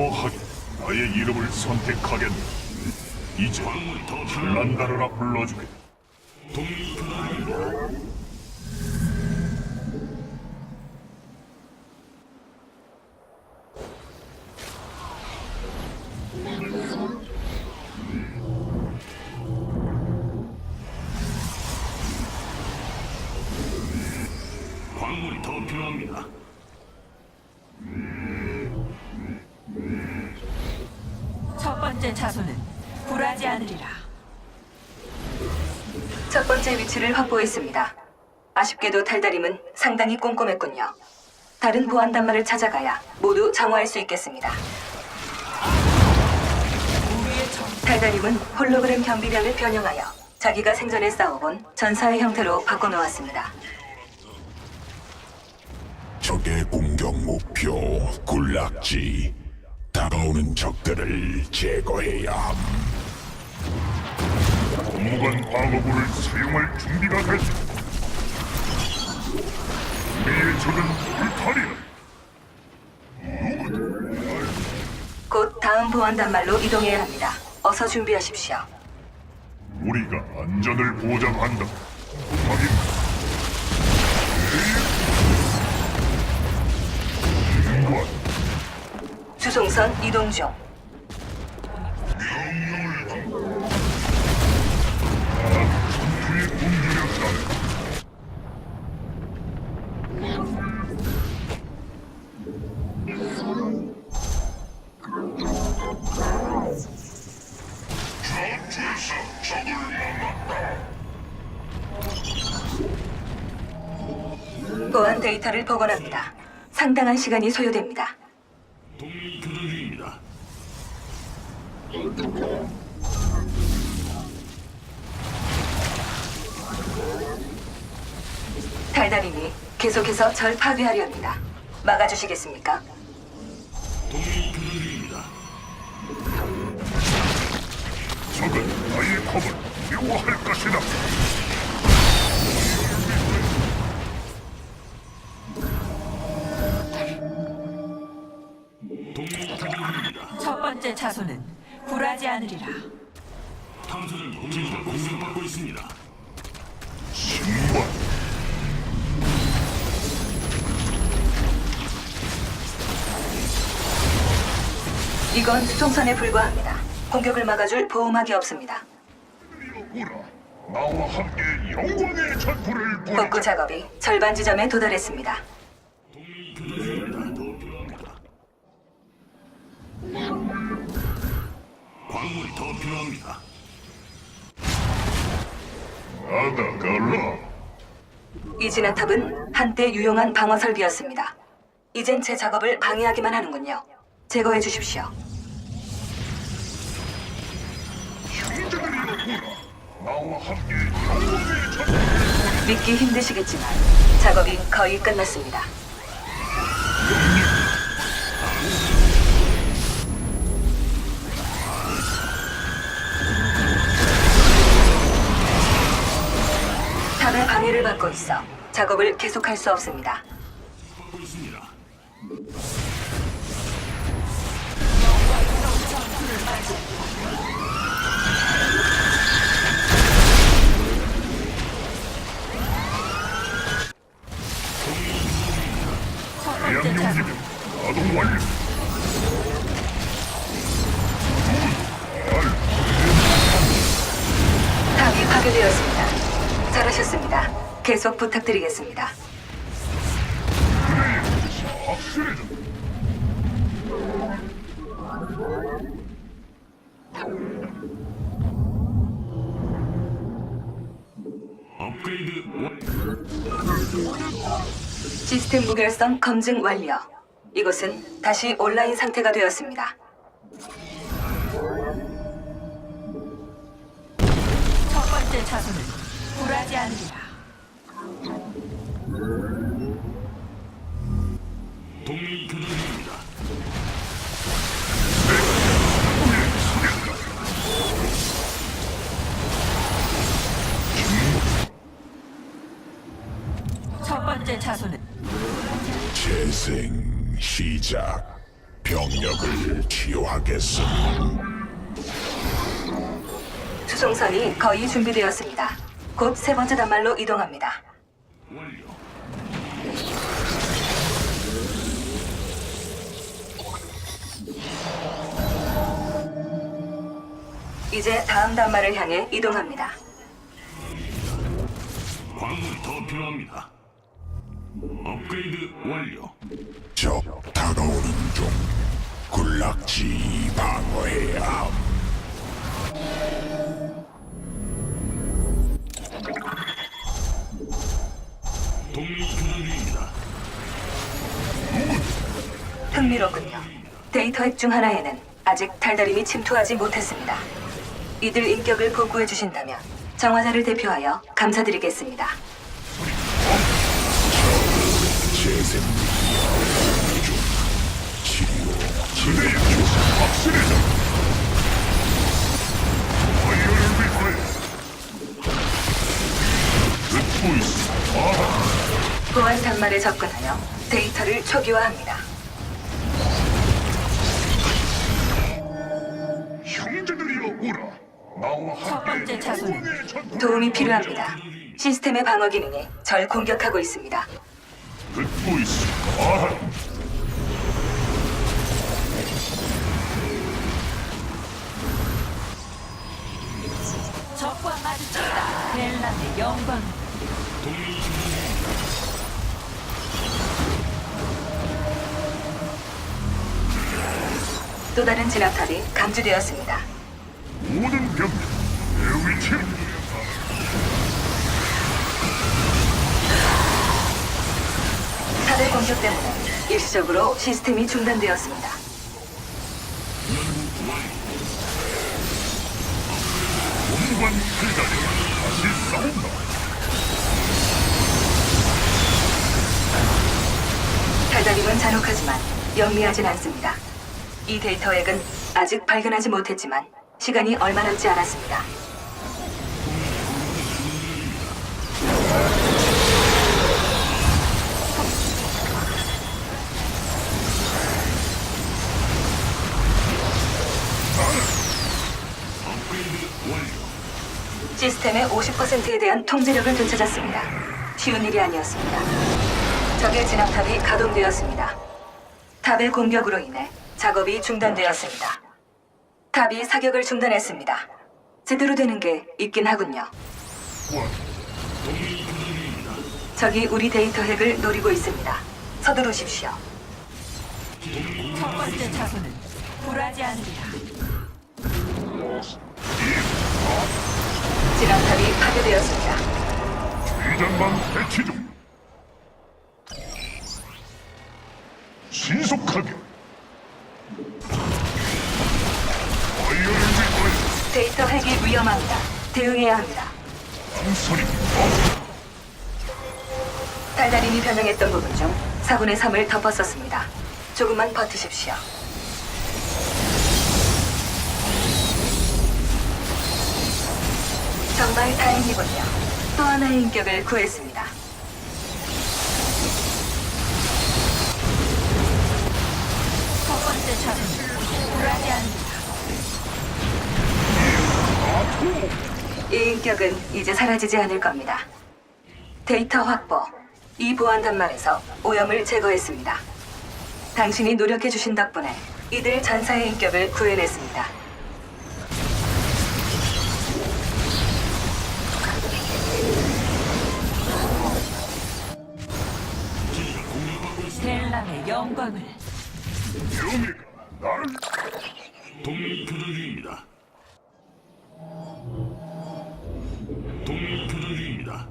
겸허하게 나의 이름을 선택하겠네. 이제. 한란다르라 불러주게. 광물이 더 필요합니다. 번째 차소는 굴하지 않으리라. 첫 번째 위치를 확보했습니다. 아쉽게도 달다림은 상당히 꼼꼼했군요. 다른 보안 단말을 찾아가야 모두 정화할 수 있겠습니다. 달다림은 홀로그램 경비병을 변형하여 자기가 생전에 싸워본 전사의 형태로 바꿔놓았습니다. 적의 공격 목표 군락지 다가오는 적들을 제거해야 함 무관 방어구를 사용할 준비가 됐다. 우리의 적은 불탈이야. 곧 다음 보안 단말로 이동해야 합니다. 어서 준비하십시오. 우리가 안전을 보장한다. 확인. 수송선 이동 중. 보안 데이터를 복원합니다. 상당한 시간이 소요됩니다. 계속해서 절 파괴하려 합니다. 막아주시겠습니까? 중입니다. 적은 나의 검을 미워할 것이다. 수송선에 불과합니다. 공격을 막아줄 보호막이 없습니다. 오라. 나와 함께 영광의 전투를 복구 벌이자. 작업이 절반 지점에 도달했습니다. 광물이 더 필요합니다. 나다 갈라. 이 진화탑은 한때 유용한 방어 설비였습니다. 이젠 제 작업을 방해하기만 하는군요. 제거해 주십시오. 믿기 힘드시겠지만 작업이 거의 끝났습니다. 탑의 방해를 받고 있어 작업을 계속할 수 없습니다. 가동 완료. 탑이 파괴되었습니다. 잘하셨습니다. 계속 부탁드리겠습니다. 확실해져. 업그레이드 완. 시스템 무결성 검증 완료. 이곳은 다시 온라인 상태가 되었습니다. 첫 번째 차선은 굴하지 않으리라. 교전. 첫 번째 차선은 재생 시작. 병력을 치유하겠음. 수송선이 거의 준비되었습니다. 곧 세 번째 단말로 이동합니다. 이제 다음 단말을 향해 이동합니다. 광물이 더 필요합니다. 업그레이드 완료. 적 다가오는 중. 군락지 방어해야 함. 중입니다. 흥미롭군요. 데이터 핵중 하나에는 아직 달달임이 침투하지 못했습니다. 이들 인격을 복구해 주신다면 정화자를 대표하여 감사드리겠습니다. 재생 지대야 확실해져. 아이어를 위하여. 듣고 있어. 아, 보안 단말에 접근하여 데이터를 초기화합니다. 형제들이여 오라. 나와 첫 함께 번째. 영광의 전투를 도움이 필요합니다. 시스템의 방어 기능이 절 공격하고 있습니다. 듣고 있어. 아, 적과 마주쳤다. 벨람의 영광. 또 다른 진압탑이 감지되었습니다. 모든 병력 내 위치를 탑의 공격 때문에 일시적으로 시스템이 중단되었습니다. 공관 필다리 다시 싸운다. 달달임은 잔혹하지만 영리하진 않습니다. 이 데이터 핵은 아직 발견하지 못했지만 시간이 얼마 남지 않았습니다. 시스템의 50%에 대한 통제력을 되찾았습니다. 쉬운 일이 아니었습니다. 적의 진압탑이 가동되었습니다. 탑의 공격으로 인해 작업이 중단되었습니다. 탑이 사격을 중단했습니다. 제대로 되는 게 있긴 하군요. 적이 우리 데이터 핵을 노리고 있습니다. 서두르십시오. 첫 번째 차선은 굴하지 않으리라. 진압탑이 파괴되었습니다. 위장방 배치 중. 신속하게. 데이터 핵이 위험합니다. 대응해야 합니다. 방설이 어, 달달임이 변형했던 부분 중 4분의 3을 덮었었습니다. 조금만 버티십시오. 정말 다행이군요. 또 하나의 인격을 구했습니다. 첫 번째 차선은 굴하지 않는다. 이 인격은 이제 사라지지 않을 겁니다. 데이터 확보. 이 보안 단말에서 오염을 제거했습니다. 당신이 노력해 주신 덕분에 이들 전사의 인격을 구해냈습니다. 영광을 명예가 나를 동맹이 교전 중입니다. 동맹이 교전 중입니다.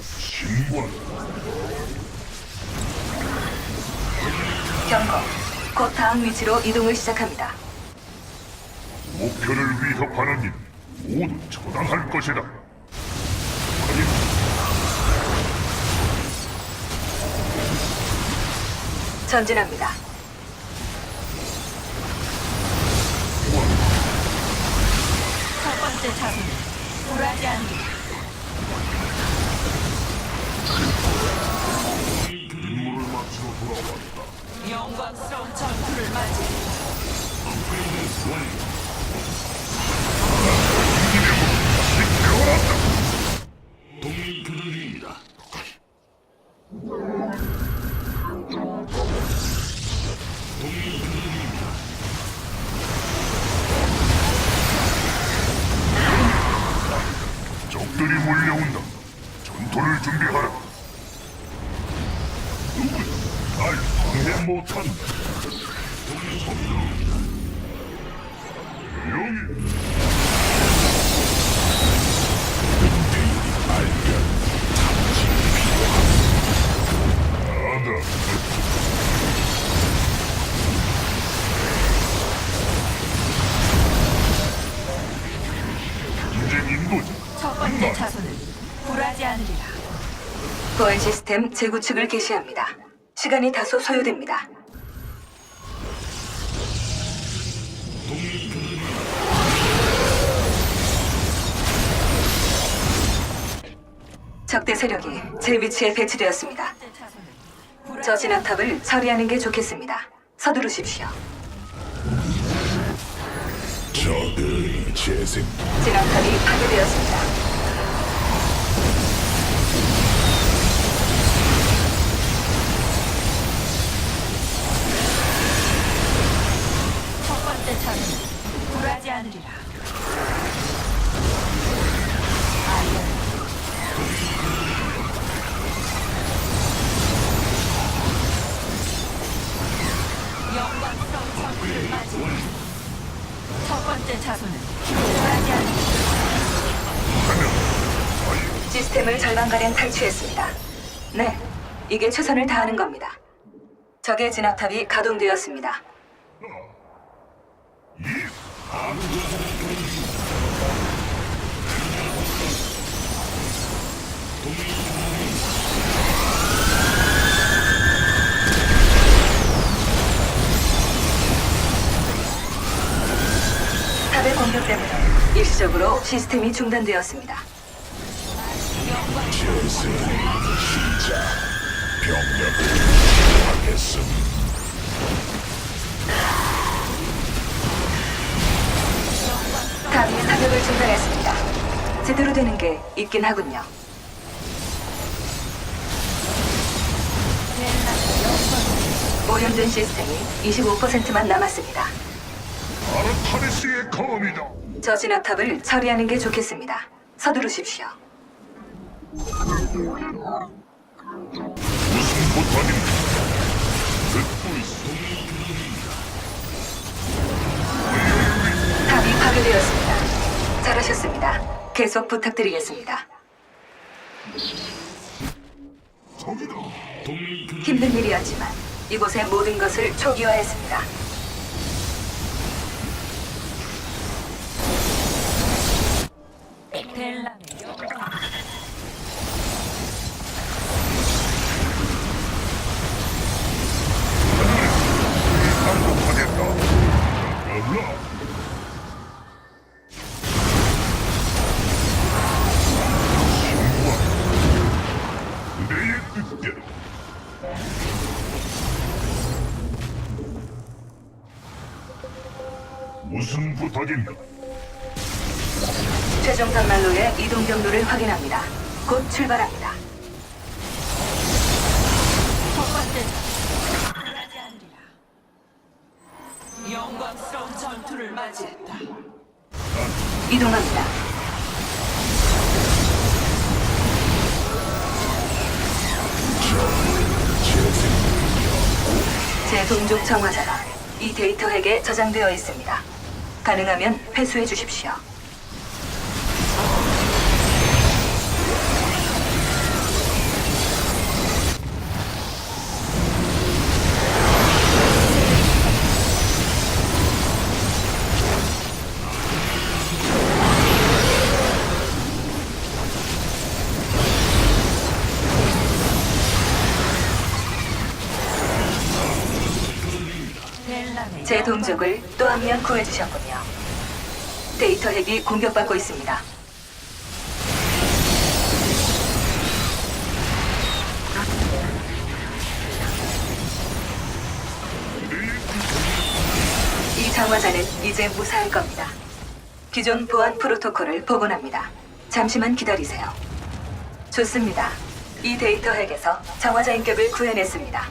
신관 경고. 곧 다음 위치로 이동을 시작합니다. 목표를 위협하는 일 모두 처단할 것이다. 전진합니다. 첫 번째 차선은 굴하지 않는 시스템 재구축을 개시합니다. 시간이 다소 소요됩니다. 적대 세력이 제 위치에 배치되었습니다. 저 진압탑을 처리하는 게 좋겠습니다. 서두르십시오. 적의 재생 진압탑이 파괴되었습니다. 시스템을 절반가량 탈취했습니다. 네, 이게 최선을 다하는 겁니다. 적의 진압탑이 가동되었습니다. 탑의 공격 때문에 일시적으로 시스템이 중단되었습니다. 재생 시작 병력을 하겠음 탑이 사격을 중단했습니다. 제대로 되는 게 있긴 하군요. 오염된 시스템이 25%만 남았습니다. 아르타니스의 검이다. 저 진압탑을 처리하는 게 좋겠습니다. 서두르십시오. 무슨 부탁입니까? 듣고 있어. 탑이 파괴되었습니다. 잘하셨습니다. 계속 부탁드리겠습니다. 힘든 일이었지만 이곳의 모든 것을 초기화했습니다. 델랑의 확인. 최종 단말로의 이동 경로를 확인합니다. 곧 출발합니다. 영광스러운 전투를 맞이했다. 이동합니다. 제 동족 정화자가 이 데이터 핵에 저장되어 있습니다. 가능하면 회수해 주십시오. 제 동족을 또한명 구해주셨군요. 데이터 핵이 공격받고 있습니다. 이 장화자는 이제 무사할 겁니다. 기존 보안 프로토콜을 복원합니다. 잠시만 기다리세요. 좋습니다. 이 데이터 핵에서 장화자 인격을 구해냈습니다.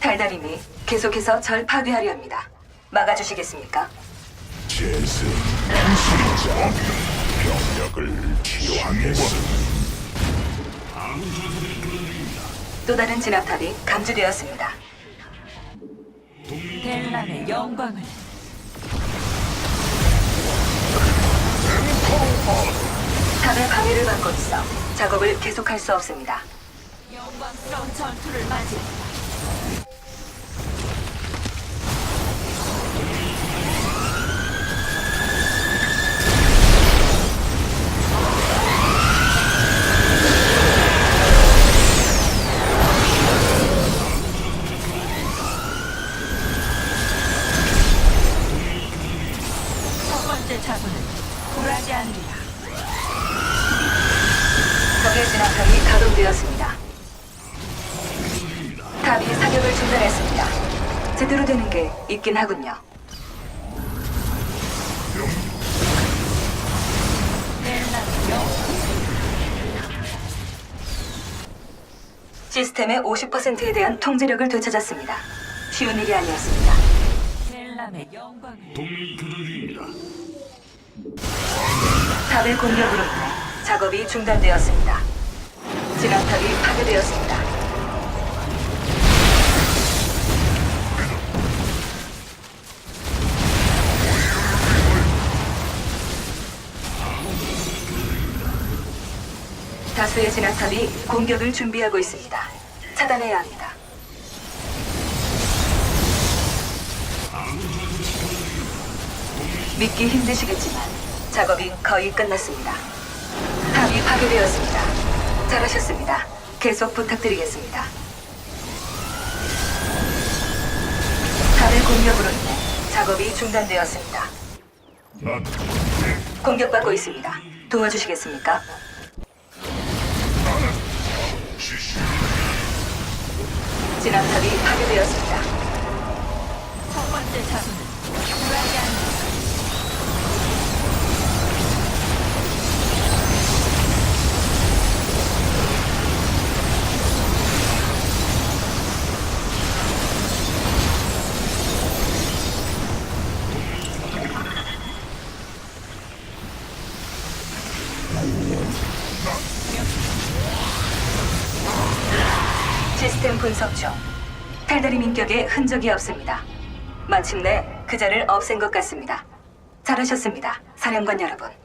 달달임이 계속해서 절 파괴하려 합니다. 막아주시겠습니까? 재생 신자 병력을 치유하겠음 또 다른 진압탑이 감지되었습니다. 델람의 영광을 탑의 방해를 받고 있어 작업을 계속할 수 없습니다. 영광스러운 전투를 맞이 있긴 하군요. 시스템의 50%에 대한 통제력을 되찾았습니다. 쉬운 일이 아니었습니다. 동맹이 교전 중입니다. 탑의 공격으로 인해 작업이 중단되었습니다. 진압탑이 파괴되었습니다. 다수의 진압탑이 공격을 준비하고 있습니다. 차단해야 합니다. 믿기 힘드시겠지만 작업이 거의 끝났습니다. 탑이 파괴되었습니다. 잘하셨습니다. 계속 부탁드리겠습니다. 탑의 공격으로 인해 작업이 중단되었습니다. 난 공격받고 있습니다. 도와주시겠습니까? 진압탑이 파괴되었습니다. 첫 번째 자손은 굴하지 않으 민격에 흔적이 없습니다. 마침내 그자를 없앤 것 같습니다. 잘하셨습니다. 사령관 여러분.